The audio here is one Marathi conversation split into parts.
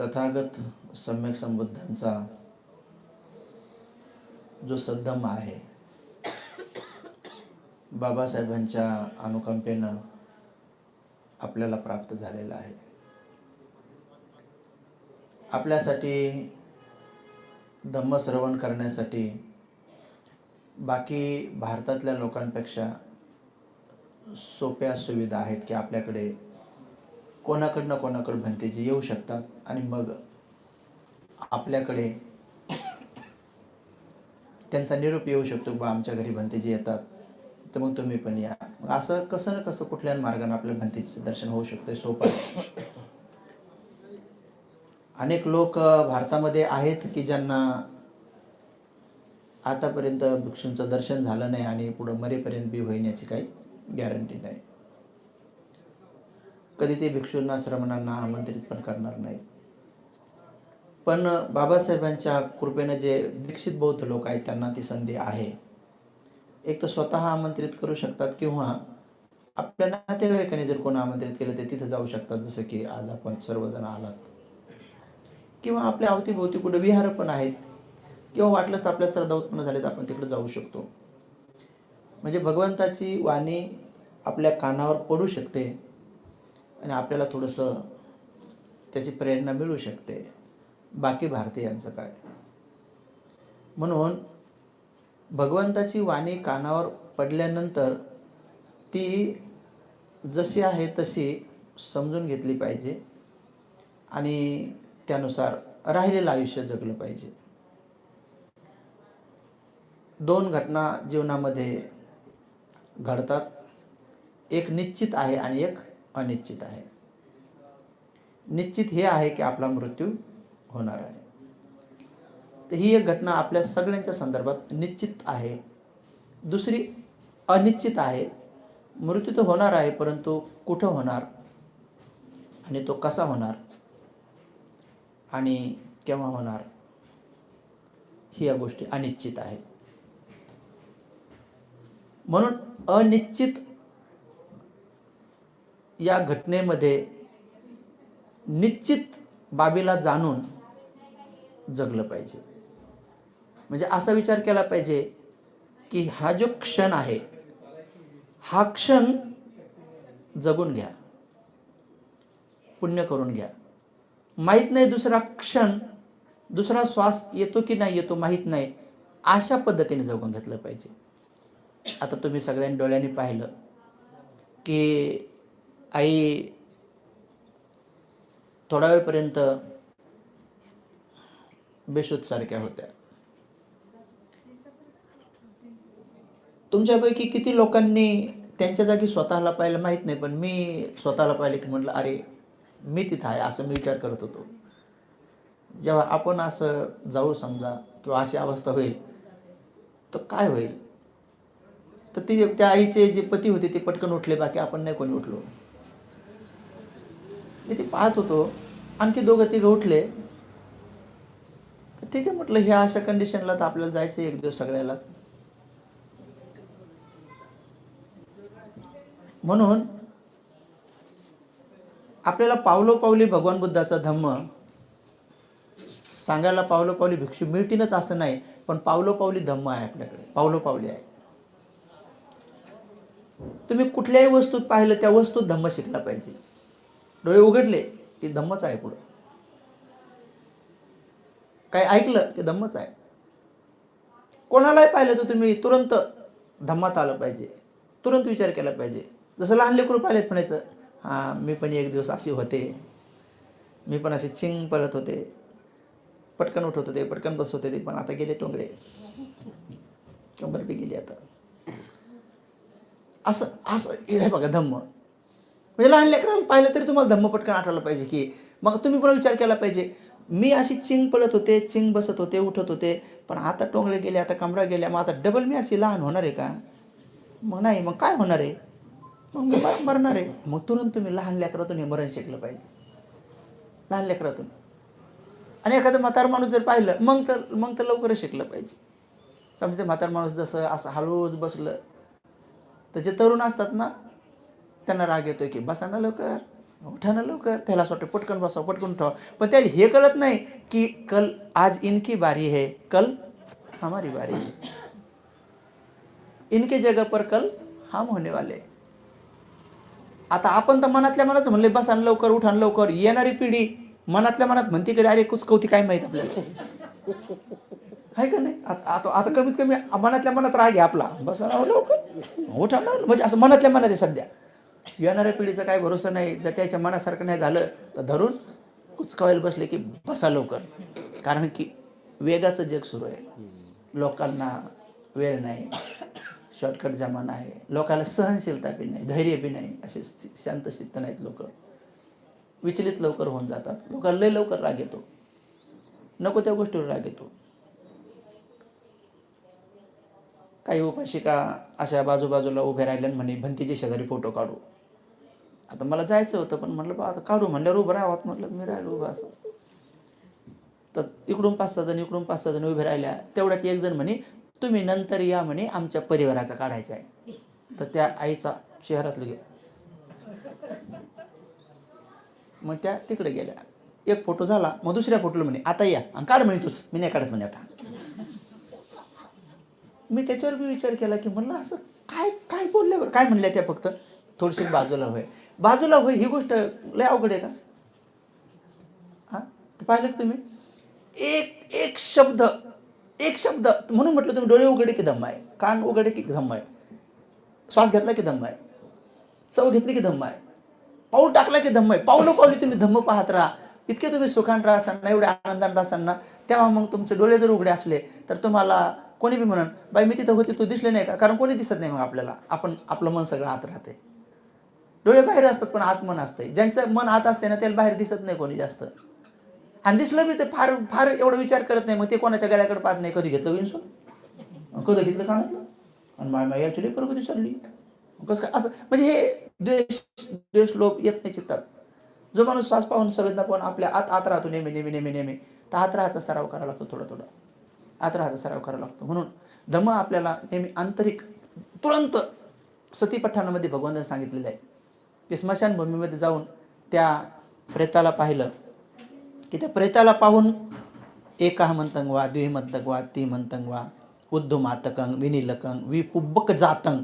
तथागत सम्यक संबुद्धांचा जो सद्धम्म आहे बाबासाहेबांच्या अनुकंपेनं आपल्याला प्राप्त झालेला आहे. आपल्यासाठी धम्मश्रवण करण्यासाठी बाकी भारतातल्या लोकांपेक्षा सोप्या सुविधा आहेत की आपल्याकडे कोणाकडनं कोणाकडं भंतेजी येऊ शकतात आणि मग आपल्याकडे त्यांचा निरोप येऊ शकतो बा आमच्या घरी भंतेजी येतात तर मग तुम्ही पण या. मग असं कसं ना कसं कुठल्या मार्गाने आपल्या भंतेजीचं दर्शन होऊ शकतं सोपं अनेक लोक भारतामध्ये आहेत की ज्यांना आतापर्यंत भिक्षूंचं दर्शन झालं नाही आणि पुढं मरेपर्यंत बी होईन याची काही गॅरंटी नाही. कधी ते भिक्षूंना श्रमणांना आमंत्रित पण करणार नाहीत. पण बाबासाहेबांच्या कृपेनं जे दीक्षित बौद्ध लोक आहेत त्यांना ती संधी आहे. एक तर स्वतः आमंत्रित करू शकतात किंवा आपल्या नातेवाईकाने जर कोण आमंत्रित केलं ते तिथं जाऊ शकतात जसं की आज आपण सर्वजण आलात. किंवा आपल्या अवतीभोवती कुठे विहार पण आहेत किंवा वाटलंच तर आपल्या श्रद्धा उत्पन्न झाले तर आपण तिकडे जाऊ शकतो. म्हणजे भगवंताची वाणी आपल्या कानावर पडू शकते आणि आपल्याला थोडंसं त्याची प्रेरणा मिळू शकते. बाकी भारतीयांचं काय? म्हणून भगवंताची वाणी कानावर पडल्यानंतर ती जशी आहे तशी समजून घेतली पाहिजे आणि त्यानुसार राहिलेलं आयुष्य जगलं पाहिजे. दोन घटना जीवनामध्ये घडतात. एक निश्चित आहे आणि एक अनिश्चित आहे. निश्चित हे आहे की आपला मृत्यू होणार आहे. तर ही एक घटना आपल्या सगळ्यांच्या संदर्भात निश्चित आहे. दुसरी अनिश्चित आहे. मृत्यू तर होणार आहे परंतु कुठं होणार? आणि तो कसा होणार? आणि केव्हा होणार? ही या गोष्टी अनिश्चित आहेत. म्हणून अनिश्चित या घटनेमध्ये निश्चित बाबीला जाणून जगलं पाहिजे. म्हणजे असा विचार केला पाहिजे की हा जो क्षण आहे हा क्षण जगून घ्या. पुण्य करून घ्या. माहीत नाही दुसरा क्षण दुसरा श्वास येतो की नाही येतो माहीत नाही. अशा पद्धतीने जगून घेतलं पाहिजे. आता तुम्ही सगळ्यांनी डोळ्यांनी पाहिलं की आई थोडा वेळपर्यंत बेशुद्ध सारख्या होत्या. तुमच्यापैकी किती लोकांनी त्यांच्या जागी स्वतःला पाहिलं माहीत नाही पण मी स्वतःला पाहिलं की म्हटलं अरे मी तिथं आहे असं मी विचार करत होतो. जेव्हा आपण असं जाऊ समजा किंवा अशी अवस्था होईल तर काय होईल? तर ती त्या आईचे जे पती होते ते पटकन उठले बाकी आपण नाही कोणी उठलो. मी ते पाहत होतो. आणखी दोघं तिघं उठले. तर ठीक आहे म्हटलं ह्या अशा कंडिशनला तर आपल्याला जायचं एक दिवस सगळ्याला. म्हणून आपल्याला पावलोपावली भगवान बुद्धाचा धम्म. सांगायला पावलोपावली भिक्षू मिळतीलच असं नाही पण पावलोपावली धम्म आहे आपल्याकडे. पावलोपावली आहे. तुम्ही कुठल्याही वस्तूत पाहिलं त्या वस्तूत धम्म शिकला पाहिजे. डोळे उघडले की धम्मच आहे पुढं. काय ऐकलं की धम्मच आहे. कोणालाही पाहिलं तर तुम्ही तुरंत धम्मात आलं पाहिजे. तुरंत विचार केला पाहिजे. जसं लहान लेकरू पाहिलेत म्हणायचं हां मी पण एक दिवस असे होते. मी पण असे चिंग पळत होते. पटकन उठत होते पटकन बसत होते ते पण आता गेले टोंगळे कंबरबी गेली आता. असं असं हे बघा धम्म. म्हणजे लहान लेकराला पाहिलं तरी तुम्हाला धम्म पटकन आठवलं पाहिजे की मग तुम्ही पण विचार केला पाहिजे. मी अशी चिंग पळत होते चिंग बसत होते उठत होते पण आता टोंगले गेले आता कमरा गेल्या मग आता डबल मी अशी लहान होणार आहे का? मग नाही मग काय होणार आहे? मग मी मरणार आहे. मग तुरंत तुम्ही लहान लेकरातून हे मरण शिकलं पाहिजे. लहान लेकरातून. आणि एखादं म्हातार माणूस जर पाहिलं मग तर मग तर लवकरच शिकलं पाहिजे. समजा ते म्हातार माणूस जसं असं हळूच बसलं तर जे तरुण असतात ना त्यांना राग येतोय की बसा ना लवकर उठा ना लवकर. त्याला असं वाटतं पटकन बसा पटकन उठावं पण त्याला हे कळत नाही की कल आज इनकी बारी है कल हमारी बारी है इनके जगह पर कल हम होने वाले आता आपण तर मनातल्या मनात म्हणले बसा ना लवकर उठा लवकर. येणारी पिढी मनातल्या मनात म्हणते कडे अरे कुच कवती काय माहीत आपल्याला. आहे का नाही? आता आता कमीत कमी मनातल्या मनात राग आहे आपला. बस लवकर उठा ना म्हणजे असं मनातल्या मनात आहे सध्या. येणाऱ्या पिढीचा काय भरोसा नाही. जर त्याच्या मनासारखं नाही झालं तर धरून कुचकावायला बसले की बसा लवकर. कारण की वेगाचं जग सुरू आहे. लोकांना वेळ नाही. शॉर्टकट जमाना आहे. लोकांना सहनशीलता बी नाही धैर्य बी नाही. असे स्थि- नाहीत लोक. विचलित लवकर होऊन जातात. लोकांना लय लवकर राग येतो. नको त्या गोष्टीवर राग येतो. काही उपाशिका अशा बाजूबाजूला उभे राहिल्या म्हणे भंतीचे शेजारी फोटो काढू. आता मला जायचं होतं पण म्हटलं बा आता काढू म्हणल्यावर उभं राहावं. म्हटलं मी राहिलो उभं असं. तर इकडून पाच सहा जण इकडून पाच सहा जण उभे राहिल्या. तेवढ्यात एक जण म्हणे तुम्ही नंतर या म्हणे आमच्या परिवाराचा काढायचा आहे. तर त्या आईचा शहरातलं गे मग त्या तिकडे गेल्या. एक फोटो झाला मग दुसऱ्या फोटोला म्हणे आता या आणि काढ म्हणे तूच मी नाही काढत म्हणे आता. मी त्याच्यावर बी विचार केला की म्हणलं असं काय काय बोलल्यावर बरं? काय म्हणल्या त्या फक्त? थोडीशी बाजूला होय. बाजूला होय ही गोष्ट लय अवघड आहे का? हां? पाहिलं का तुम्ही? एक एक शब्द एक शब्द. म्हणून म्हटलं तुम्ही डोळे उघडे की धम्म आहे. कान उघडे की धम्म आहे. श्वास घेतला की धम्म आहे. चव घेतली की धम्म आहे. पाऊल टाकला की धम्म आहे. पावलं पावली तुम्ही धम्म पाहत राहा. इतके तुम्ही सुखान राहसान ना एवढ्या आनंदान राहसान ना तेव्हा मग तुमचे डोळे जर उघडे असले तर तुम्हाला कोणी बी म्हणून बाई मी तिथं होती तू दिसले नाही का? कारण कोणी दिसत नाही मग आपल्याला. आपण आपलं मन सगळं आत राहते. डोळे बाहेर असतात पण आत मन असते ज्यांचं मन आत असते ना त्याला बाहेर दिसत नाही कोणी जास्त. आणि दिसलं मी ते फार फार एवढा विचार करत नाही मग ते कोणाच्या गळ्याकडे पाहत नाही. कधी घेतलं विंसून कधी घेतलं कानातलं? आणि माय माय याची पर कधी चालली. कसं काय? असं म्हणजे हे द्वेष द्वेष लोभ येत नाही चित्तात. जो माणूस श्वास पाहून संवेदना पाहून आपल्या आत आत राहतो नेहमी नेहमी नेहमी नेहमी. तर आत राहायचा सराव करावा लागतो थोडा थोडा. आत राहायचा सराव करावा लागतो. म्हणून धम्म आपल्याला नेहमी आंतरिक तुरंत सतीपठाणामध्ये भगवंताने सांगितलेलं आहे. की स्मशानभूमीमध्ये जाऊन त्या प्रेताला पाहिलं. की त्या प्रेताला पाहून एका मंतंग वा द्विमंतंग वा तिमंतंग वा उद्धुमातकंग विनिलकंग विपुब्बक जातंग.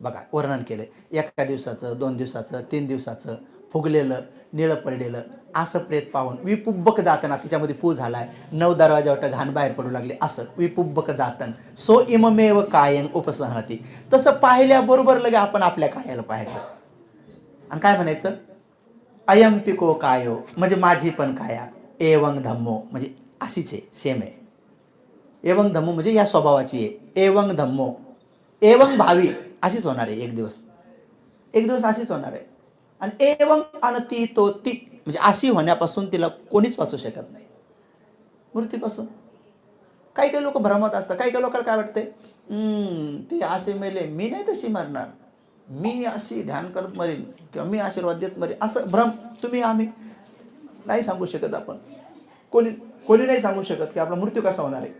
बघा वर्णन केलं एका दिवसाचं दोन दिवसाचं तीन दिवसाचं फुगलेलं निळं पडलेलं. असं प्रेत पाहून विपुब्बक जातना तिच्यामध्ये पू झालाय. नऊ दरवाजावट घाण बाहेर पडू लागले. असं विपुब्बक जातन. सो इममेव कायन उपसहती. तसं पाहिल्याबरोबर लगे आपण आपल्या कायाला पाहायचं. आणि काय म्हणायचं? अयम पिको कायो. म्हणजे माझी पण काया. एवंग धम्मो. म्हणजे अशीच आहे. सेम आहे. एवंग धम्मो म्हणजे या स्वभावाची आहे. एवंग धम्मो. एवंग भावी. अशीच होणार आहे. एक दिवस. एक दिवस अशीच होणार आहे. आणि एवं आणि ती तो ती म्हणजे अशी होण्यापासून तिला कोणीच वाचू शकत नाही. मृत्यूपासून काही काही लोक भ्रमत असतात. काही काही लोकांना काय वाटते "हम्म, ते असे मेले. मी नाही तशी मरणार. मी अशी ध्यान करत मरेन. किंवा मी आशीर्वाद देत मरेन. असं भ्रम. तुम्ही आम्ही नाही सांगू शकत आपण. कोणी कोणी नाही सांगू शकत की आपला मृत्यू कसा होणार आहे.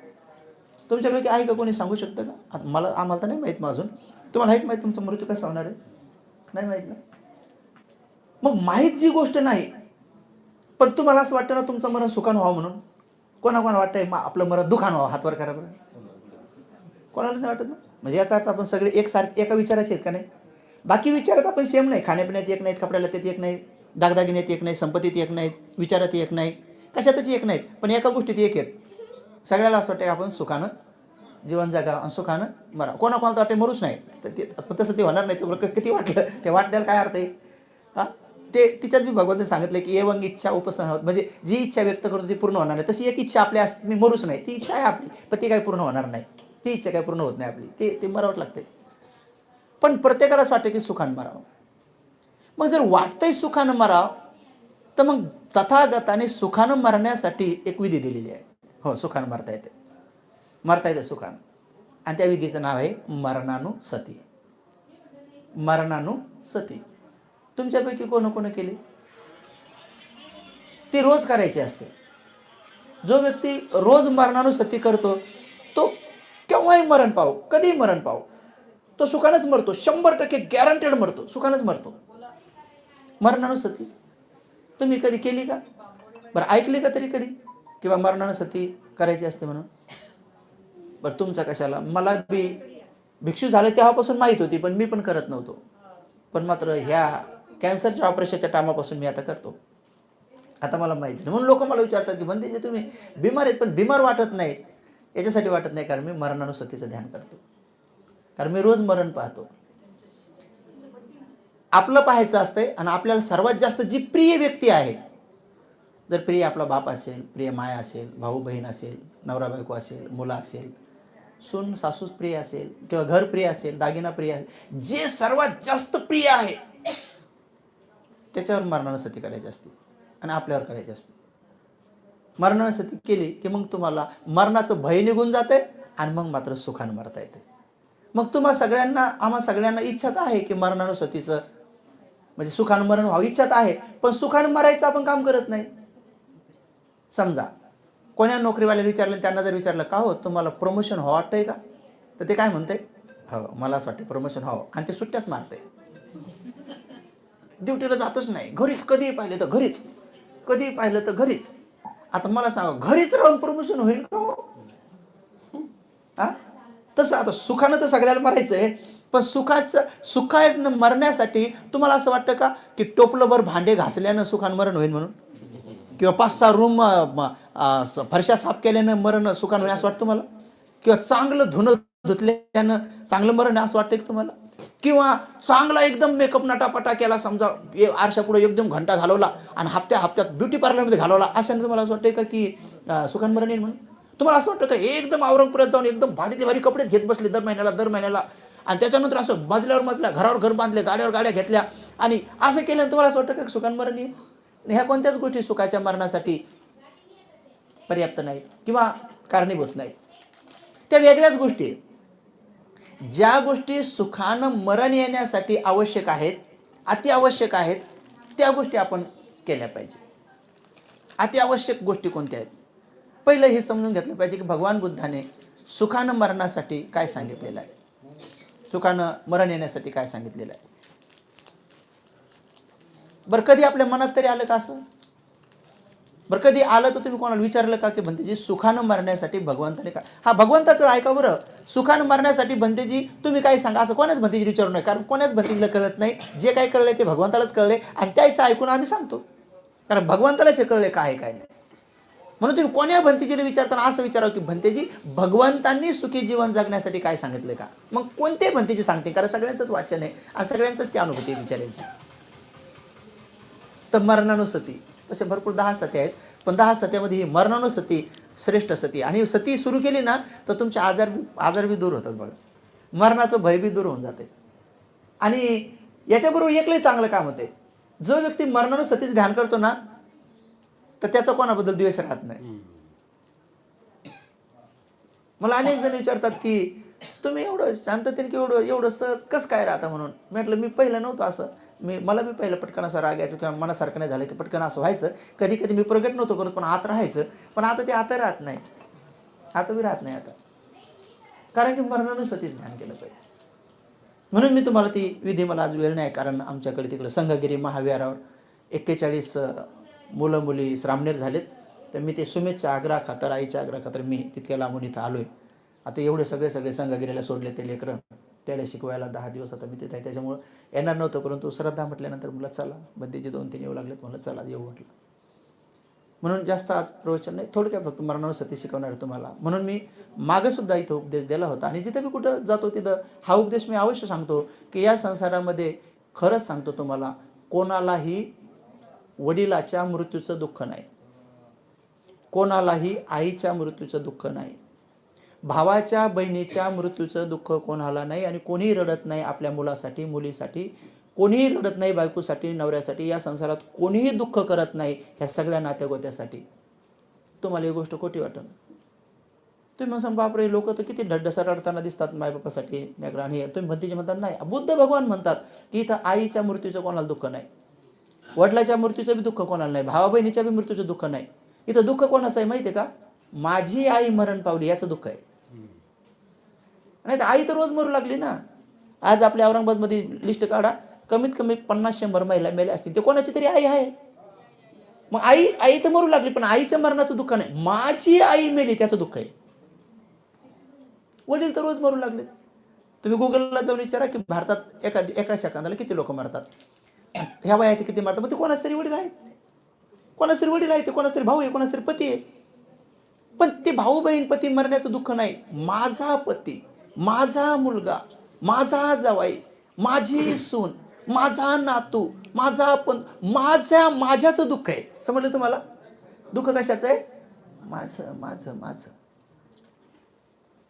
तुमच्यापैकी आहे का कोणी सांगू शकतं का? मला आम्हाला तर नाही माहीत मग अजून. तुम्हाला एक माहीत तुमचा मृत्यू कसा होणार आहे? नाही माहीत ना? मग माहीत जी गोष्ट नाही पण तुम्हाला असं वाटतं ना तुमचं मरण सुखानं व्हावं म्हणून? कोणा कोणा वाटतंय मग आपलं मरण दुखान व्हावं हातवर करा बरं कोणाला नाही वाटत ना? म्हणजे याचा अर्थ आपण सगळे एकसारखे एका विचाराचे आहेत का नाही? बाकी विचारात आपण सेम नाही. खाण्यापिण्यात एक नाहीत कपड्याला त्यात एक नाही दागदागिन्यात एक नाही संपत्तीत एक नाहीत विचारात एक नाही कशातच एक नाहीत पण एका गोष्टीत एक आहेत. सगळ्याला असं वाटतं की आपण सुखानं जीवन जगा आणि सुखानं मरा कोणा कोणाला वाटते मरूच नाही. तर ते तसं ते होणार नाही. तुम्हाला किती वाटलं? ते वाटण्याला काय अर्थ आहे? हां? ते तिच्यात मी भगवंत सांगितलं की एवंग इच्छा उपसंहावत म्हणजे जी इच्छा व्यक्त करतो ती पूर्ण होणार नाही. तशी एक इच्छा आपल्या असते मी मरूच नाही. ती इच्छा आहे आपली पण ती काही पूर्ण होणार नाही. ती इच्छा काही पूर्ण होत नाही आपली. ते ते मरावट लागते पण प्रत्येकालाच वाटतं की सुखान मराव. मग जर वाटतंय सुखानं मराव तर मग तथागताने सुखानं मरण्यासाठी एक विधी दिलेली आहे. हो सुखानं मरता येते. मरता येतं सुखानं. आणि त्या विधीचं नाव आहे मरणानु सती. मरणानु सती. तुमच्यापैकी कोण कोण केली? ती रोज करायची असते. जो व्यक्ती रोज मरणानुसती करतो तो केव्हाही मरण पाव कधीही मरण पाव तो सुखानच मरतो. शंभर टक्के गॅरंटेड मरतो सुखानच मरतो. मरणानुसती तुम्ही कधी केली का? बरं ऐकली का तरी कधी? किंवा मरणानुसती करायची असते म्हणून? बरं तुमचा कशाला? मला बी भिक्षू झालं तेव्हापासून माहीत होती पण मी पण करत नव्हतो. पण मात्र ह्या कॅन्सरच्या ऑपरेशनच्या टामापासून मी आता करतो. आता मला माहिती नाही. म्हणून लोक मला विचारतात की बंदेजी तुम्ही बिमार आहेत पण बिमार वाटत नाहीत. याच्यासाठी वाटत नाही कारण मी मरणानुसतीचं ध्यान करतो. कारण मी रोज मरण पाहतो. आपलं पाहायचं असतंय आणि आपल्याला सर्वात जास्त जी प्रिय व्यक्ती आहे जर प्रिय आपला बाप असेल प्रिय माया असेल भाऊ बहीण असेल नवरा बायको असेल मुलं असेल सून सासूस प्रिय असेल किंवा घर प्रिय असेल दागिना प्रिय असेल जे सर्वात जास्त प्रिय आहे त्याच्यावर मरणानुसती करायची असते आणि आपल्यावर करायची असते. मरणानुसती केली की मग तुम्हाला मरणाचं भय निघून जाते आणि मग मात्र सुखानं मरता येते. मग तुम्हा सगळ्यांना आम्हा सगळ्यांना इच्छा तर आहे की मरणानुसतीचं म्हणजे सुखान मरण व्हावं इच्छा तर आहे पण सुखानं मरायचं आपण काम करत नाही. समजा कोण्या नोकरीवाल्याला विचारलं त्यांना जर विचारलं का हो तुम्हाला प्रमोशन व्हावं वाटतंय का? तर ते काय म्हणते? हो मला असं वाटतं प्रमोशन व्हावं. आणि ते सुट्ट्याच मारते. ड्युटीला जातच नाही. घरीच कधीही पाहिलं तर घरीच. कधीही पाहिलं तर घरीच. आता मला सांगा घरीच राहून प्रमोशन होईल का हो? हा? तसं आता सुखानं तर सगळ्याला मरायचं आहे पण सुखाचं सुखानं मरण्यासाठी तुम्हाला असं वाटतं का? की टोपलंभर भांडे घासल्यानं सुखान मरण होईल म्हणून? किंवा पाच सहा रूम फरशा साफ केल्यानं मरण सुखानं होईल असं वाटतं तुम्हाला? किंवा चांगलं धुणं धुतल्यानं चांगलं मरण आहे असं वाटतं की तुम्हाला? किंवा चांगला एकदम मेकअप नटापटा केला समजा ए- आरशापुढे एकदम घंटा घालवला आणि हप्त्या हप्त्यात ब्युटी पार्लरमध्ये घालवला असं तुम्हाला असं वाटतं का की अं, येईल म्हणून? तुम्हाला असं वाटतं का एकदम औरंगपुरात जाऊन एकदम भारी ते भारी कपडेच घेत बसले दर महिन्याला दर महिन्याला? आणि त्याच्यानंतर असं मजल्यावर मजल्या घरावर घर बांधले गाड्यावर गाड्या घेतल्या आणि असं केलं तुम्हाला असं वाटतं का सुखांमरण येईल ह्या कोणत्याच गोष्टी सुखाच्या मरणासाठी पर्याप्त नाहीत किंवा कारणीभूत नाहीत. त्या वेगळ्याच गोष्टी आहेत. ज्या गोष्टी सुखानं मरण येण्यासाठी आवश्यक आहेत अति आवश्यक आहेत त्या गोष्टी आपण केल्या पाहिजे. अति आवश्यक गोष्टी कोणत्या आहेत? पहिलं हे समजून घेतलं पाहिजे की भगवान बुद्धाने सुखानं मरणासाठी काय सांगितलेलं आहे? सुखानं मरण येण्यासाठी काय सांगितलेलं आहे? बरं कधी आपल्या मनात तरी आलं का असं? बरं कधी आलं तर तुम्ही कोणाला विचारलं का की भंतेजी सुखानं मरण्यासाठी भगवंताने का हा भगवंताचं ऐका बरं. सुखानं मरण्यासाठी भंतेजी तुम्ही काय सांगा. असं कोणाच भंतेजी विचारू नये कारण कोणाच भंतेजीला कळत नाही. जे काही कळलंय ते भगवंतालाच कळले आणि त्याचं ऐकून आम्ही सांगतो. कारण भगवंतालाच हे कळले काय आहे काय नाही. म्हणून तुम्ही कोण्या भंतेजीला विचारताना असं विचारावं की भंतेजी भगवंतांनी सुखी जीवन जगण्यासाठी काय सांगितलं का? मग कोणते भंतेजी सांगते कारण सगळ्यांचंच वाचन आहे आणि सगळ्यांचंच ती अनुभूती विचारायची तर मरणानुसती. तसे भरपूर दहा सती आहेत. पण दहा सत्यामध्ये ही मरणानुसती श्रेष्ठ सती. आणि सती सुरू केली ना तर तुमचे आजार आजार बी दूर होतात बघा. मरणाचं भय बी दूर होऊन जाते. आणि याच्याबरोबर एकलंही चांगलं काम होते. जो व्यक्ती मरणानुसतीचं ध्यान करतो ना तर त्याचा कोणाबद्दल द्वेष राहत नाही. मला अनेक जण विचारतात की तुम्ही एवढं शांततेने की एवढं एवढं सहज कसं काय राहता म्हणून? म्हटलं मी पहिलं नव्हतं असं. मी मला बी पहिलं पटकन असं राग यायचं किंवा मनासारखं नाही झालं की पटकन असं व्हायचं. कधी कधी मी प्रगट नव्हतो करत पण आत राहायचं. पण आता ते आता राहत नाही. आता मी राहत नाही आता. कारण की मरणानुसारच ध्यान केलं पाहिजे. म्हणून मी तुम्हाला ती विधी मला आज वेळ नाही कारण आमच्याकडे तिकडं संघगिरी महाविहारावर एक्केचाळीस मुलं मुली श्रामणेर झालेत. तर मी ते सुमेधच्या आग्रा खातर आईच्या आग्रा खातर मी तितक्या लांबून इथं आलो आहे आता एवढे सगळे सगळे संघगिरीला सोडले ते लेकरं. त्याला शिकवायला दहा दिवस आता मी तिथे आहे त्याच्यामुळं येणार नव्हतं परंतु श्रद्धा म्हटल्यानंतर मला चला बंदीचे दोन तीन येऊ लागलेत मला चला येऊ म्हटलं. म्हणून जास्त आज प्रवचन नाही थोडक्यात फक्त मरणानुसती शिकवणार आहे तुम्हाला. म्हणून मी मागंसुद्धा इथं उपदेश दिला होता आणि जिथे मी कुठं जातो तिथं हा उपदेश मी अवश्य सांगतो की या संसारामध्ये खरंच सांगतो तुम्हाला कोणालाही वडिलाच्या मृत्यूचं दुःख नाही. कोणालाही आईच्या मृत्यूचं दुःख नाही. भावाच्या बहिणीच्या मृत्यूचं दुःख कोणाला नाही आणि कोणीही रडत नाही आपल्या मुलासाठी मुलीसाठी. कोणीही रडत नाही बायकोसाठी नवऱ्यासाठी. या संसारात कोणीही दुःख करत नाही ह्या सगळ्या नात्यागोत्यासाठी. तुम्हाला ही गोष्ट खोटी वाटन. तुम्ही म्हणसान बापरे लोक तर किती ढड्डसा रडताना दिसतात मायबापासाठी. लेकरं आणि तुम्ही भंतीचे म्हणतात नाही. बुद्ध भगवान म्हणतात की इथं आईच्या मृत्यूचं कोणाला दुःख नाही. वडिलाच्या मृत्यूचं बी दुःख कोणाला नाही. भावा बहिणीच्या बी मृत्यूचं दुःख नाही. इथं दुःख कोणाचं आहे माहिती आहे का? माझी आई मरण पावली याचं दुःख आहे. नाही तर आई तर रोज मरू लागली ना. आज आपल्या औरंगाबादमध्ये लिस्ट काढा. कमीत कमी पन्नास शंभर महिला मेल्या असतील. ते कोणाची तरी आई आहे. मग आई आई तर मरू लागली पण आईच्या मरणाचं दुःख नाही. माझी आई मेली त्याचं दुःख आहे. वडील तर रोज मरू लागले. तुम्ही गुगलला जाऊन विचारा की भारतात एका एका सेकंदाला किती लोक मरतात? ह्या वयाचे किती मरतात? मग ते कोणाच तरी वडील आहेत. कोणाच तरी वडील आहे ते कोणाच तरी भाऊ आहे कोणाच तरी पती आहे. पण ते भाऊ बहीण पती मरण्याचं दुःख नाही. माझा पती माझा मुलगा माझा जावाई माझी सून माझा नातू माझा पण माझ्या माझ्याचं दुःख आहे. समजलं तुम्हाला? दुःख कशाचं आहे? माझं माझं माझं.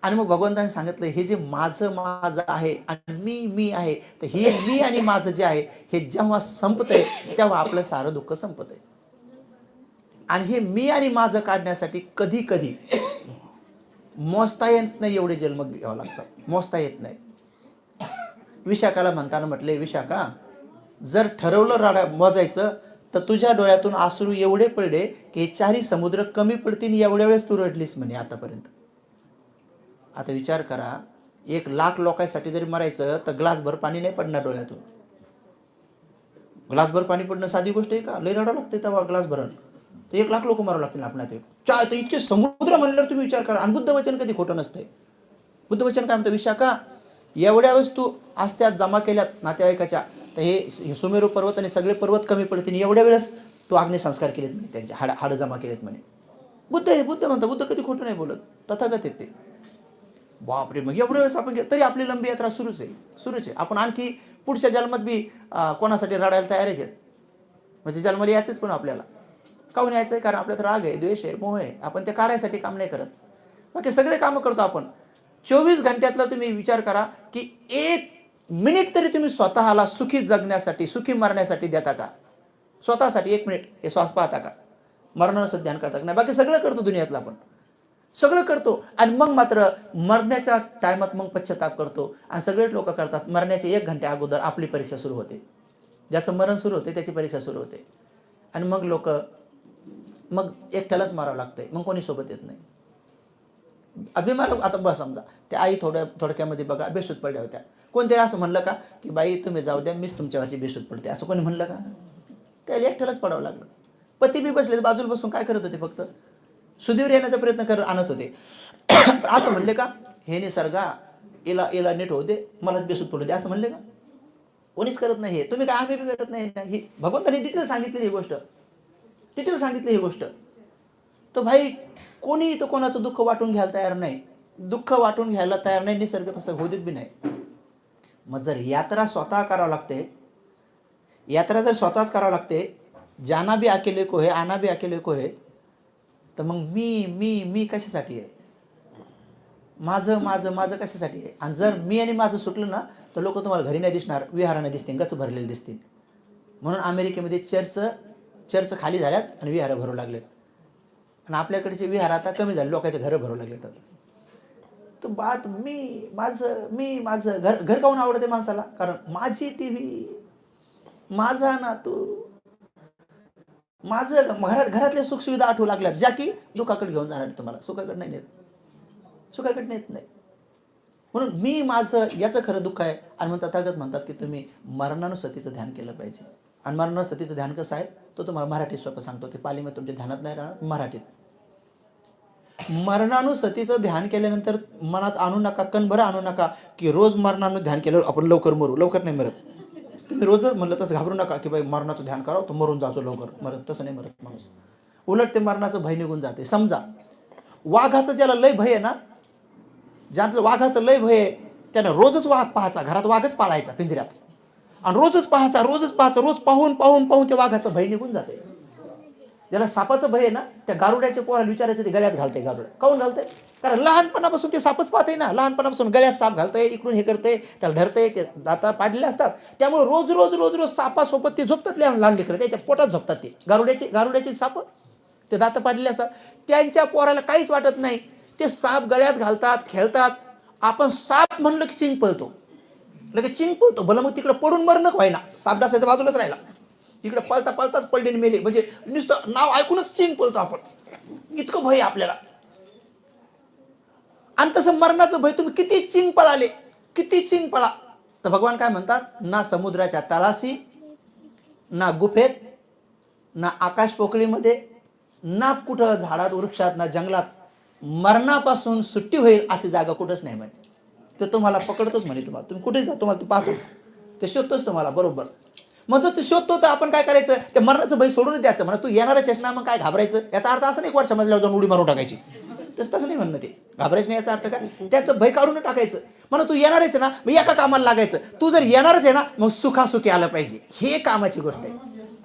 आणि मग भगवंताने सांगितलं हे जे माझं माझं आहे आणि मी मी आहे तर हे मी आणि माझं जे आहे हे जेव्हा संपतंय तेव्हा आपलं सारं दुःख संपत आहे आणि हे मी आणि माझं काढण्यासाठी कधी कधी मोजता येत नाही एवढे जन्म घ्यावं लागतात. मोजता येत नाही. विशाखाला म्हणताना म्हटले विशाखा जर ठरवलं राडा मोजायचं तर तुझ्या डोळ्यातून आसरू एवढे पडले की हे चारही समुद्र कमी पडतील एवढ्या वेळेस तू रडलीस म्हणे आतापर्यंत. आता विचार करा एक लाख लोकांसाठी जरी मरायचं तर ग्लासभर पाणी नाही पडणार डोळ्यातून. ग्लासभर पाणी पडणं साधी गोष्ट आहे का? लई रडावं लागते तेव्हा ग्लास भरण तर एक लाख लोक मारावं लागतील आपल्यात ते चा तर इतके समुद्र म्हणल्यावर तुम्ही विचार करा. आणि बुद्ध वचन कधी खोटं नसतंय. बुद्ध वचन काय म्हणतं? विशाखा एवढ्या वेळेस तू आस्त्यात जमा केल्यात नातेवाईकाच्या. तर हे सुमेरू पर्वत आणि सगळे पर्वत कमी पडतील. एवढ्या वेळेस तू अग्निसंस्कार केलेत म्हणे त्यांचे. हाड हाडं जमा केलेत म्हणे. बुद्ध आहे बुद्ध म्हणतात. बुद्ध कधी खोटं नाही बोलत. तथागत येते बापरे मग एवढ्या वेळेस आपण तरी आपली लंबी यात्रा सुरूच आहे. सुरूच आहे. आपण आणखी पुढच्या जन्मात बी कोणासाठी रडायला तयारच आहेत? म्हणजे जन्माला याचेच पण आपल्याला. काहून यायचं आहे कारण आपल्यात राग आहे द्वेष आहे मोह आहे. आपण ते काढायसाठी काम नाही करत. बाकी सगळे कामं करतो आपण. चोवीस घंट्यातला तुम्ही विचार करा की एक मिनिट तरी तुम्ही स्वतःला सुखी जगण्यासाठी सुखी मरण्यासाठी देता का? स्वतःसाठी एक मिनिट हे श्वास पाहता का? मरणाचं ध्यान करता का? नाही बाकी सगळं करतो दुनियातलं आपण. सगळं करतो. आणि मग मात्र मरण्याच्या टायमात मग पश्चाताप करतो. आणि सगळेच लोक करतात मरण्याच्या एक घंट्या अगोदर आपली परीक्षा सुरू होते. ज्याचं मरण सुरू होते त्याची परीक्षा सुरू होते. आणि मग लोक मग एकट्यालाच मारावं लागतंय. मग कोणी सोबत येत नाही. अभिमान आता बस समजा त्या आई थोड्या थोडक्यामध्ये बघा बेशूत पडल्या होत्या. कोणतरी असं म्हणलं का की बाई तुम्ही जाऊ द्या मीच तुमच्यावरची बेशूत पडते. असं कोणी म्हणलं का? त्याला एकट्यालाच पडावं लागलं. पती बी बसले बाजूला बसून काय करत होते फक्त? सुधीर येण्याचा प्रयत्न कर आणत होते. असं म्हणले का हे निसर्गा इला इला नीट होऊ दे मलाच बेसूत पडू दे. असं म्हणले का? कोणीच करत नाही हे. तुम्ही काय आम्ही बी करत नाही? ही भगवंताने डिटेल सांगितलेली ही गोष्ट. डिटेल सांगितली ही गोष्ट? तर भाई कोणी तर कोणाचं दुःख वाटून घ्यायला तयार नाही. दुःख वाटून घ्यायला तयार नाही निसर्ग तसं होऊ देत बी नाही. मग जर यात्रा स्वतः करावं लागते यात्रा जर स्वतःच करावं लागते जाना बी अकेले को हे आना बी अकेले को हे तर मग मी मी मी कशासाठी आहे? माझं माझं माझं कशासाठी आहे? आणि जर मी आणि माझं सुटलं ना तर लोक तुम्हाला घरी नाही दिसणार विहाराने दिसतील गच भरलेले दिसतील. म्हणून अमेरिकेमध्ये चर्च चर्च खाली झाल्यात आणि विहारं भरू लागलेत. आणि आपल्याकडचे विहार आता कमी झाले लोकांचे घरं भरू लागलेत आता. तर बात मी माझं मी माझं घर घर काहून आवडते माणसाला? कारण माझी टी व्ही माझा ना तू माझं घरात घरातल्या सुखसुविधा आठवू लागल्यात ज्या की दुखाकडे घेऊन जाणार तुम्हाला. सुखाकडे नाही नेत. सुखाकडे नेत नाही. म्हणून मी माझं याचं खरं दुःख आहे. आणि मग तथागत म्हणतात की तुम्ही मरणानुसतीचं ध्यान केलं पाहिजे. आणि सतीचं ध्यान कसं आहे? तो तुम्हाला मराठीत स्वप्न सांगतो. ते पालीमध्ये तुमच्या ध्यानात नाही राहणार मराठीत. मरणानुसतीचं ध्यान केल्यानंतर मनात आणू नका कणभर आणू नका की रोज मरणानु ध्यान केल्यावर आपण लवकर मरू. लवकर नाही मरत. तुम्ही रोजच म्हणलं तसं घाबरू नका की बाई मरणाचं ध्यान करावं तो मरून जातो लवकर. मरत तसं नाही मरत माणूस. उलट ते मरणाचं भय निघून जाते. समजा वाघाचं ज्याला लय भय आहे ना ज्यातलं वाघाचं लय भय आहे त्यानं रोजच वाघ पाहायचा घरात वाघच पाळायचा पिंजऱ्यात. आणि रोजच पाहायचा रोजच पाहायचा रोज पाहून पाहून पाहून त्या वाघाचं भय निघून जाते. ज्याला सापाचं भय आहे ना त्या गारुड्याच्या पोराला विचारायचं ते गळ्यात घालते गारुड. काऊन घालते कारण लहानपणापासून ते सापच पाहते ना लहानपणापासून गळ्यात साप घालतंय इकडून हे करते त्याला धरते ते दाता पाडलेले असतात. त्यामुळे रोज रोज रोज रोज सापासोबत ते झोपतात लहान लहान लेकरं त्याच्या पोटात झोपतात ते. गारुड्याचे गारुड्याचे साप ते दातं पाडलेले असतात. त्यांच्या पोराला काहीच वाटत नाही. ते साप गळ्यात घालतात खेळतात. आपण साप म्हणलं की चिंग पळतो. लगेच चिंग पळतो भलं मग तिकडे पडून मरणं व्हायना. सापडासाच्या बाजूलाच राहिला. तिकडे पळता पळताच पडले आणि मेले. म्हणजे नुसतं नाव ऐकूनच चिंग पळतो आपण. इतकं भय आहे आपल्याला. आणि तसं मरणाचं भय तुम्ही किती चिंग पळाले. किती चिंग पळा. तर भगवान काय म्हणतात? ना समुद्राच्या तळाशी ना गुफेत ना आकाश पोकळीमध्ये ना कुठं झाडात वृक्षात ना जंगलात मरणापासून सुट्टी होईल अशी जागा कुठंच नाही म्हणे. तो तुम्हाला पकडतोच म्हणे तुम्हाला. तुम्ही कुठेच जा तुम्हाला तो पाहतोच. ते शोधतोच तुम्हाला बरोबर. मग तो शोधतो तर आपण काय करायचं? ते मरणाचं भय सोडून द्यायचं म्हणा. तू येणारच आहेस ना मग काय घाबरायचं? याचा अर्थ असं नाही वर्षा मजल्यावर जाऊन उडी मारून टाकायची. तसं तसं नाही म्हणणं ते. घाबरायचं नाही याचा अर्थ काय? त्याचं भय काढून टाकायचं. म्हणा तू येणारच आहे ना मग एका कामाला लागायचं. तू जर येणारच आहे ना मग सुखासुखी आलं पाहिजे. हे कामाची गोष्ट आहे.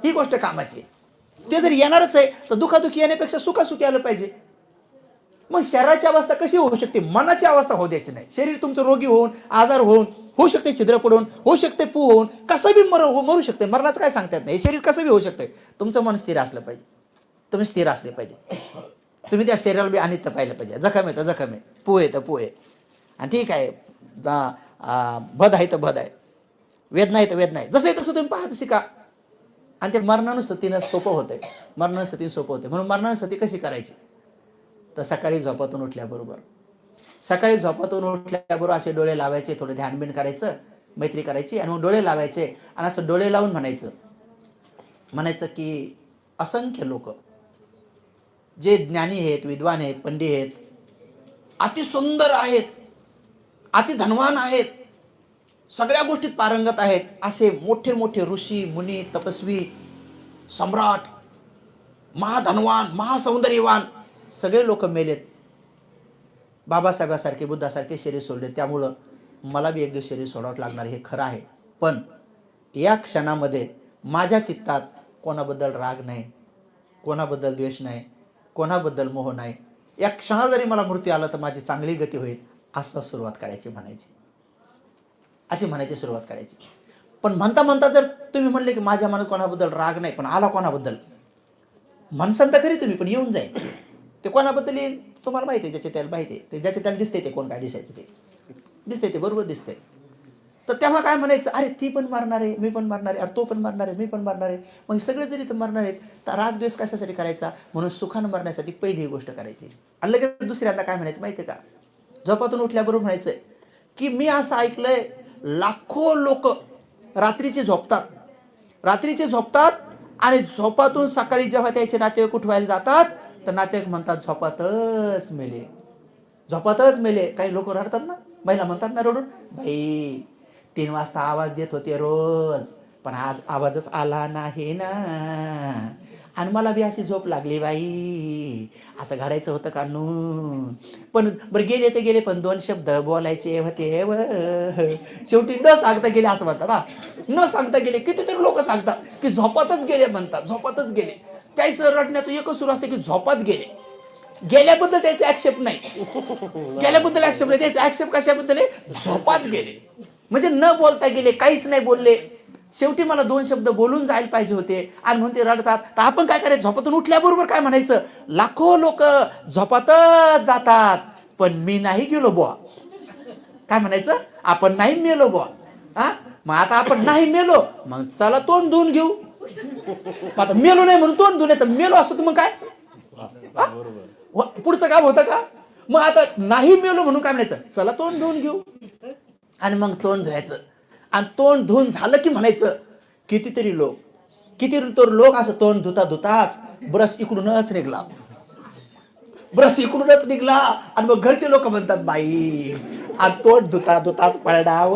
ही गोष्ट कामाची आहे. ते जर येणारच आहे तर दुखादुखी येण्यापेक्षा सुखासुखी आलं पाहिजे. मग शरीराची अवस्था कशी होऊ शकते? मनाची अवस्था होऊ द्यायची नाही. शरीर तुमचं रोगी होऊन आजार होऊन होऊ शकते छिद्र पडून होऊ शकते पू होऊन कसं बी मर मरू शकते. मरणाचं काय सांगता येत नाही. शरीर कसं बी होऊ शकते? तुमचं मन स्थिर असलं पाहिजे. तुम्ही स्थिर असले पाहिजे. तुम्ही त्या शरीराला बी अनित्य पाहिलं पाहिजे. जखम आहे तर जखम आहे. पू आहे तर पू आहे. आणि ठीक आहे. जा भद आहे तर भद आहे. वेदना आहे तर वेदना आहे. जसं आहे तसं तुम्ही पाहत शिका. आणि ते मरणानुसतीनं सोपं होतंय. मरणानुसतीनं सोपं होते म्हणून मरणानुसती कशी करायची? तर सकाळी झोपातून उठल्याबरोबर. सकाळी झोपातून उठल्याबरोबर असे डोळे लावायचे थोडं ध्यानबिन करायचं मैत्री करायची आणि मग डोळे लावायचे आणि असं डोळे लावून म्हणायचं. म्हणायचं की असंख्य लोक जे ज्ञानी आहेत विद्वान आहेत पंडित आहेत अति सुंदर आहेत अति धनवान आहेत सगळ्या गोष्टीत पारंगत आहेत असे मोठे मोठे ऋषी मुनी तपस्वी सम्राट महाधनवान महासौंदर्यवान सगळे लोक मेलेत. बाबासाहेबासारखे बुद्धासारखे शरीर सोडले. त्यामुळं मला बी एक दिवस शरीर सोडावं लागणार हे खरं आहे. पण या क्षणामध्ये माझ्या चित्तात कोणाबद्दल राग नाही कोणाबद्दल द्वेष नाही कोणाबद्दल मोह नाही. या क्षणात जरी मला मृत्यू आला तर माझी चांगली गती होईल असं सुरुवात करायची म्हणायची. अशी म्हणायची सुरुवात करायची. पण म्हणता म्हणता जर तुम्ही म्हणले की माझ्या मनात कोणाबद्दल राग नाही पण आला कोणाबद्दल? म्हणसान तर खरी तुम्ही पण येऊन जाईल. ते कोणाबद्दल येईल? तुम्हाला माहिती आहे ज्याच्या त्याला माहिती आहे. ते ज्याच्या त्याला दिसते ते कोण काय दिसायचं ते. दिसते ते बरोबर दिसतंय. तर तेव्हा काय म्हणायचं? अरे ती पण मारणार आहे मी पण मारणार आहे अरे तो पण मारणार आहे मी पण मारणार आहे. मग सगळे जरी तर मारणार आहेत तर राग द्वेष कशासाठी करायचा? म्हणून सुखानं मरण्यासाठी पहिली ही गोष्ट करायची. आणि लगेच दुसऱ्यांदा काय म्हणायचं माहिती आहे का? झोपातून उठल्याबरोबर म्हणायचं की मी असं ऐकलंय लाखो लोक रात्रीचे झोपतात. रात्रीचे झोपतात आणि झोपातून सकाळी जेव्हा त्याचे नातेवाईक उठवायला जातात तर नातेवाईक म्हणतात झोपातच मेले. झोपातच मेले. काही लोक रडतात ना? महिला म्हणतात ना रडून. बाई तीन वाजता आवाज देत होते रोज पण आज आवाजच आला नाही ना. आणि मला बी अशी झोप लागली बाई. असं घडायचं होतं का नू? पण बरं गेले ते गेले पण दोन शब्द बोलायचे होते व. शेवटी न सांगता गेले असं म्हणतात हा. न सांगता गेले कितीतरी लोक सांगतात की झोपातच गेले म्हणतात झोपातच गेले. त्याचं रडण्याचं एकच सुरू असतं की झोपात गेले. गेल्याबद्दल त्याचे ऍक्सेप्ट नाही. गेल्याबद्दल ऍक्सेप्ट नाही. त्याचे ऍक्सेप्ट कशाबद्दल आहे? झोपात गेले. म्हणजे न बोलता गेले काहीच नाही बोलले. शेवटी मला दोन शब्द बोलून जायला पाहिजे होते. आणि म्हणून ते रडतात. तर आपण काय करायचं? झोपातून उठल्याबरोबर काय म्हणायचं? लाखो लोक झोपातच जातात. पण मी नाही गेलो बुवा. काय म्हणायचं? आपण नाही मेलो बुवा. हा? मग आता आपण नाही मेलो. मग चला तोंड धुवून घेऊ. आता मेलो नाही म्हणून तोंड धुण्याचं मेलो असतो तर मग काय? पुढचं काम होतं का? मग आता नाही मेलो म्हणून काय म्हणायचं? चला तोंड धुवून घेऊ. आणि मग तोंड धुवायचं. आणि तोंड धुवून झालं की म्हणायचं कितीतरी लोक किती तर लोक असं तोंड धुता धुताच ब्रश इकडूनच निघला. ब्रश इकडूनच निघला. आणि मग घरचे लोक म्हणतात बाई आणि तोंड धुता धुताच पडडाव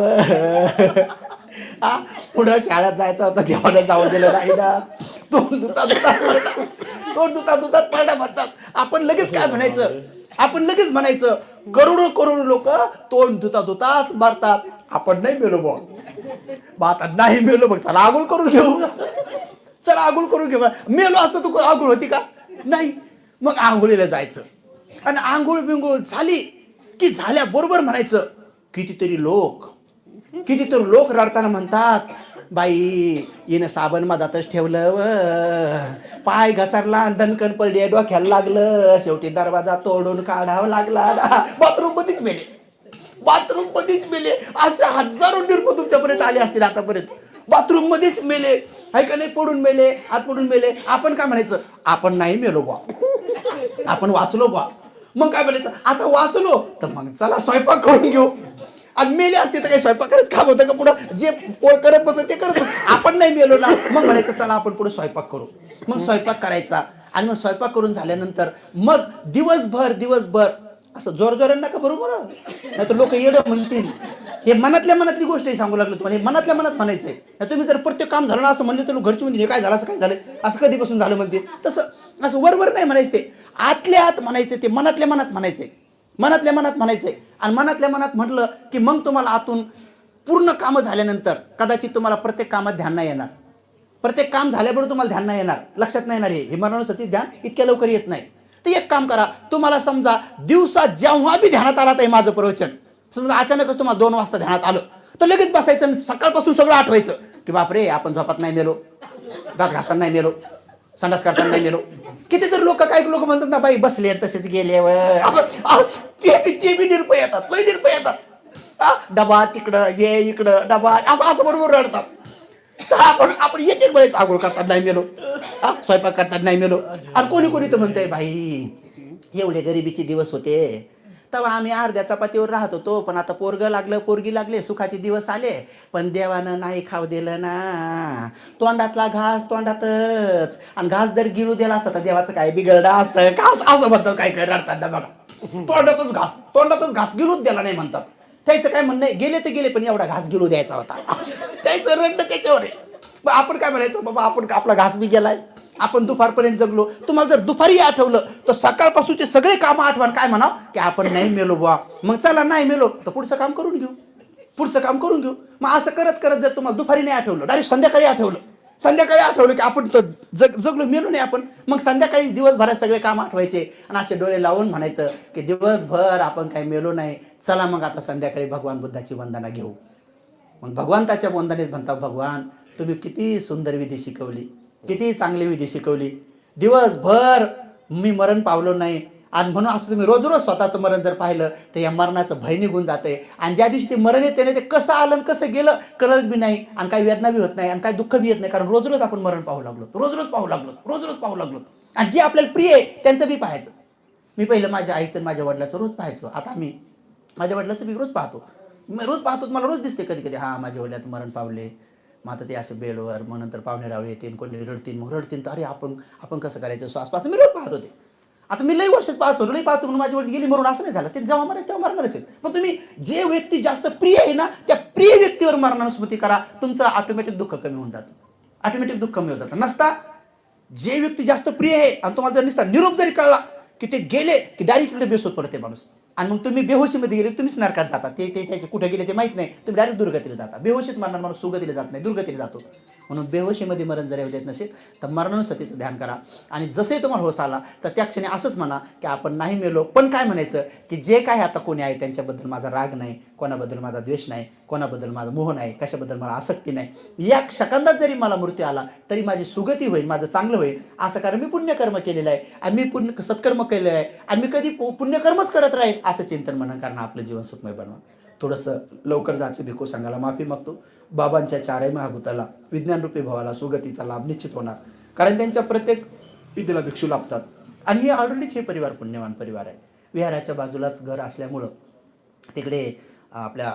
पुढं शाळेत जायचं होतं देवाला जाऊ दिलं नाही ना. तोंड धुता धुता तोंड धुता धुताच पडला म्हणतात आपण लगेच काय म्हणायचं? आपण लगेच म्हणायचं करोडो करोडो लोक तोंड धुता धुताच मारतात. आपण नाही मेलो बुवा. मग आता नाही मेलो बघ चला आगुल करून घेऊ. चला आगुल करून घेऊ. मेलो असतो तू आगुल होती का? नाही. मग आंघोळीला जायचं. आणि आंघोळ बिंघोळ झाली की झाल्याबरोबर म्हणायचं कितीतरी लोक कितीतरी लोक रडताना म्हणतात बाई हिनं साबण मधातच ठेवलं व. पाय घसरला दणकण दणकन पडली डोक्याला लागलं. शेवटी दरवाजा तोडून काढावा लागला बाथरूम मध्येच मेले. बाथरूम मध्येच मेले. असे हजारो निर्प तुमच्यापर्यंत आले असतील आतापर्यंत. बाथरूम मध्येच मेले. आहे का नाही? पडून मेले आत पडून मेले. आपण काय म्हणायचं? आपण नाही मेलो बा आपण वाचलो बा मग काय म्हणायचं? आता वाचलो. तर मग चला स्वयंपाक करून घेऊ. आणि मेले असते तर काही स्वयंपाक काम होतं का पुढं? जे कोण करत बसत ते करत आपण नाही मेलो ना. मग म्हणायचं चला आपण पुढे स्वयंपाक करू. मग स्वयंपाक करायचा. आणि मग स्वयंपाक करून झाल्यानंतर मग दिवसभर दिवसभर असं जोर जोरानं नका बरोबर नाही तर लोक येणं म्हणतील. हे मनातल्या मनातली गोष्ट आहे सांगू लागलो तुम्हाला. हे मनातल्या मनात म्हणायचंय. नाही तुम्ही जर प्रत्येक काम झालं ना असं म्हणलं तर घरची म्हणतील हे काय झालं असं काय झालं? असं कधीपासून झालं? म्हणते तसं असं वरवर नाही म्हणायचं ते. आतल्या आत म्हणायचं ते मनातल्या मनात म्हणायचंय. मनातल्या मनात म्हणायचंय. आणि मनातल्या मनात म्हटलं की मग तुम्हाला आतून पूर्ण कामं झाल्यानंतर कदाचित तुम्हाला प्रत्येक कामात ध्यान नाही येणार. प्रत्येक काम झाल्याबरोबर तुम्हाला ध्यान नाही येणार. लक्षात नाही येणार हे. हे ध्यान इतक्या लवकर येत नाही. तर एक काम करा तुम्हाला समजा दिवसा जेव्हा बी ध्यानात आला आहे माझं प्रवचन. समजा अचानकच तुम्हाला दोन वाजता ध्यानात आलं तर लगेच बसायचं आणि सकाळपासून सगळं आठवायचं की बापरे आपण झोपात नाही मेलो. दात घासताना नाही मेलो. संडास करताना नाही मेलो कितीतरी लोक काही लोक म्हणतात ना बाई बसले तसेच गेले व असं ते बी- ते बी निर्भय येतात लय निर्भय येतात. डबा तिकडं ये इकडं डबा असं असं बरोबर रडतात. तर आपण आपण एक एक वेळेस आंघोळ करतात नाही मेलो. हा स्वयंपाक करतात नाही मेलो. आणि कोणी कोणी तर म्हणतंय बाई एवढे गरिबीचे दिवस होते. तेव्हा आम्ही अर्ध्या चपातीवर राहत होतो पण आता पोरग लागलं पोरगी लागले सुखाचे दिवस आले. पण देवानं नाही खाऊ दिलं ना. तोंडातला घास तोंडातच. आणि घास जर गिळू दिला असता तर देवाचं काय बिघडलं असतं? घास असं म्हणतात काय काय रडतात बघा. तोंडातच घास तोंडातच घास गिळूच दिला नाही म्हणतात. त्याचं काय म्हणणं गेले तर गेले पण एवढा घास गिळू द्यायचा होता. त्याचं रडणं त्याच्यावर आहे. आपण काय म्हणायचं? बाबा आपण आपला घास बी गेलाय? आपण दुपारपर्यंत जगलो. तुम्हाला जर दुपारी आठवलं तर सकाळपासूनचे सगळे कामं आठवण. काय म्हणाव? की आपण नाही मेलो बुवा. मग चला नाही मेलो तर पुढचं काम करून घेऊ. पुढचं काम करून घेऊ. मग असं करत करत जर तुम्हाला दुपारी नाही आठवलं डायरेक्ट संध्याकाळी आठवलं. संध्याकाळी आठवलं की आपण तर जग जगलो मेलो नाही आपण. मग संध्याकाळी दिवसभरात सगळे काम आठवायचे आणि असे डोळे लावून म्हणायचं की दिवसभर आपण काही मेलो नाही. चला मग आता संध्याकाळी भगवान बुद्धाची वंदना घेऊ. मग भगवंताच्या वंदनेत म्हणता भगवान तुम्ही किती सुंदर विधी शिकवली. किती चांगली विधी शिकवली दिवसभर मी मरण पावलो नाही. आणि म्हणून असं तुम्ही रोज रोज स्वतःचं मरण जर पाहिलं तर या मरणाचं भय निघून जाते आणि ज्या दिवशी ते मरण येते ना ते कसं आलं आणि कसं गेलं कळत बी नाही. आणि काही वेदना बी होत नाही आणि काही दुःख बी येत नाही. कारण रोज रोज आपण मरण पाहू लागलो. रोज रोज पाहू लागलो. रोज रोज पाहू लागलो. आणि जे आपल्याला प्रिय आहे त्यांचं बी पाहायचं. मी पहिलं माझ्या आईचं आणि माझ्या वडिलाचं रोज पाहायचो. आता मी माझ्या वडिलाचं मी रोज पाहतो. मी रोज पाहतो मला रोज दिसते कधी कधी. हां माझ्या वडिलात मरण पावले. मग आता ते असं बेडवर मग नंतर पाहुणे रावळे येतील कोणी रडतील मग रडतील तर अरे आपण आपण कसं करायचं? श्वासपास मी रोज पाहत होते. आता मी लई वर्षात पाहतो लई पाहतो म्हणून माझी वडील गेली मरून असं नाही झालं. ते जेव्हा मरायचं तेव्हा मरणारच आहेत. पण तुम्ही जे व्यक्ती जास्त प्रिय आहे ना त्या प्रिय व्यक्तीवर मरणानुस्मृती करा. तुमचं ऑटोमॅटिक दुःख कमी होऊन जातं. ऑटोमॅटिक दुःख कमी होत जातं. नसता जे व्यक्ती जास्त प्रिय आहे आणि तुम्हाला जर निसता निरोप जरी कळला की ते गेले की डायरेक्ट इकडे बेसूत पडते माणूस. आणि मग तुम्ही बेहोशीमध्ये गेले तुम्हीच नरकात जाता. ते ते त्याचे कुठे गेले ते माहीत नाही. तुम्ही डायरेक्ट दुर्गतीला जाता. बेहोशीत मरणार माणूस सुगतीला जात नाही दुर्गतीला जातो. म्हणून बेहोशीमध्ये मरण जर येऊ देत नसेल तर मरणानुसतीचं ध्यान करा. आणि जसे तुम्हाला होस आला तर त्या क्षणी असंच म्हणा की आपण नाही मेलो पण काय म्हणायचं की जे काय आता कोणी आहे त्यांच्याबद्दल माझा राग नाही कोणाबद्दल माझा द्वेष नाही कोणाबद्दल माझा मोह नाही कशाबद्दल मला आसक्ती नाही. या सेकंदात जरी मला मृत्यू आला तरी माझी सुगती होईल माझं चांगलं होईल. असं कारण मी पुण्यकर्म केलेलं आहे. आणि मी पुण्य सत्कर्म केलेलं आहे. आणि मी कधी पु- पुण्यकर्मच करत राहील असं चिंतन म्हणा कारण आपलं जीवन सुखमय बनवा. थोडंसं लवकर जायचं भिकू सांगायला माफी मागतो. बाबांच्या चारही महाभूताला विज्ञानरूपी भावाला सुगतीचा लाभ निश्चित होणार. कारण त्यांच्या प्रत्येक विधीला भिक्षू लाभतात. आणि हे ऑलरेडीच हे परिवार पुण्यवान परिवार आहे. विहाराच्या बाजूलाच घर असल्यामुळं तिकडे आपल्या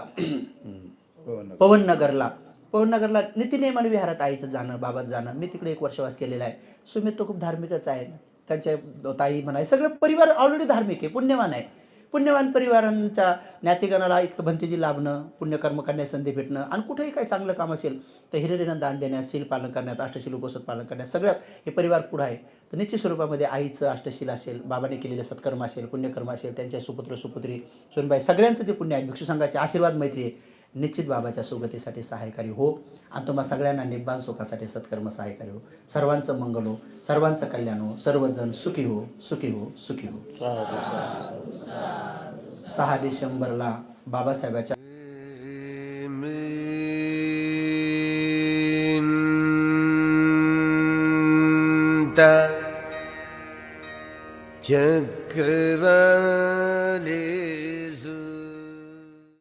पवननगरला पवननगरला नितीनेमाने विहारात आईचं जाणं बाबाचं जाणं मी तिकडे एक वर्षवास केलेला आहे. सुमित तो खूप धार्मिकच आहे. त्यांच्या ताई म्हणा सगळं परिवार ऑलरेडी धार्मिक आहे पुण्यवान आहे. पुण्यवान परिवारांच्या ज्ञातिगणाला इतकं भंतीजी लाभणं पुण्यकर्म करण्यास संधी भेटणं आणि कुठेही काही चांगलं काम असेल तर हिरिरीनं दान देण्यास शील पालन करण्यात अष्टशील उपसत पालन करण्यात सगळ्यात हे परिवार पुढं आहे. तर निश्चित स्वरूपामध्ये आईचं अष्टशील असेल बाबाने केलेलं सत्कर्म असेल पुण्यकर्म असेल त्यांच्या सुपुत्र सुपुत्री सोनबाई सगळ्यांचं जे पुण्य आहे भिक्षू संघाचे आशीर्वाद मैत्री आहे निश्चित बाबाच्या सुगतीसाठी सहायकारी हो. आणि तुम्हा सगळ्यांना निब्बान सुखासाठी सत्कर्म सहायकारी हो. सर्वांचं मंगल हो. सर्वांचं कल्याण हो. सर्वजण सुखी हो. सुखी हो. सुखी हो. सहा डिसेंबरला बाबासाहेबाच्या चक्रवाले